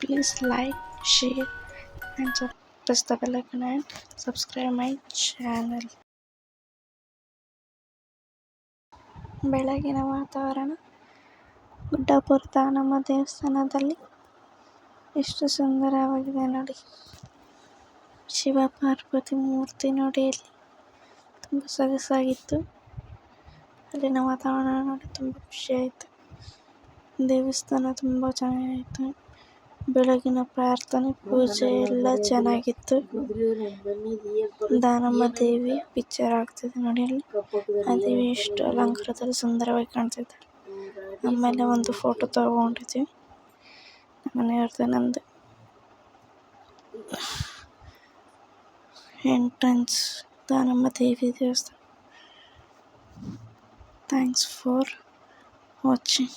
please like, share, and sub- press the bell icon and subscribe my channel. ಬೆಳಗಿನ ವಾತಾವರಣ ಗುಡ್ಡಪುರ್ತ ನಮ್ಮ ದೇವಸ್ಥಾನದಲ್ಲಿ ಎಷ್ಟು ಸುಂದರವಾಗಿದೆ ನೋಡಿ. ಶಿವ ಪಾರ್ವತಿ ಮೂರ್ತಿ ನೋಡಿ ಅಲ್ಲಿ. ತುಂಬ ಸೊಗಸಾಗಿತ್ತು. ಅಲ್ಲಿನ ವಾತಾವರಣ ನೋಡಿ ತುಂಬ ಖುಷಿ ಆಯಿತು ದೇವಸ್ಥಾನ ತುಂಬ ಚೆನ್ನಾಗಿತ್ತು. ಬೆಳಗಿನ ಪ್ರಾರ್ಥನೆ, ಪೂಜೆ ಎಲ್ಲ ಚೆನ್ನಾಗಿತ್ತು. ದಾನಮ್ಮ ದೇವಿ ಪಿಕ್ಚರ್ ಆಗ್ತಿದೆ ನೋಡಿ ಅಲ್ಲಿ ಆ ದೇವಿ ಎಷ್ಟು ಅಲಂಕಾರದಲ್ಲಿ ಸುಂದರವಾಗಿ ಕಾಣ್ತಿದ್ದಾಳೆ ಆಮೇಲೆ ಒಂದು ಫೋಟೋ ತಗೊಂಡಿದ್ವಿ. ಮನೆಯವ್ರದ್ದು ನಂದು. ಎಂಟ್ರೆನ್ಸ್ ದಾನಮ್ಮ ದೇವಿ ದೇವಸ್ಥಾನ. Thanks for watching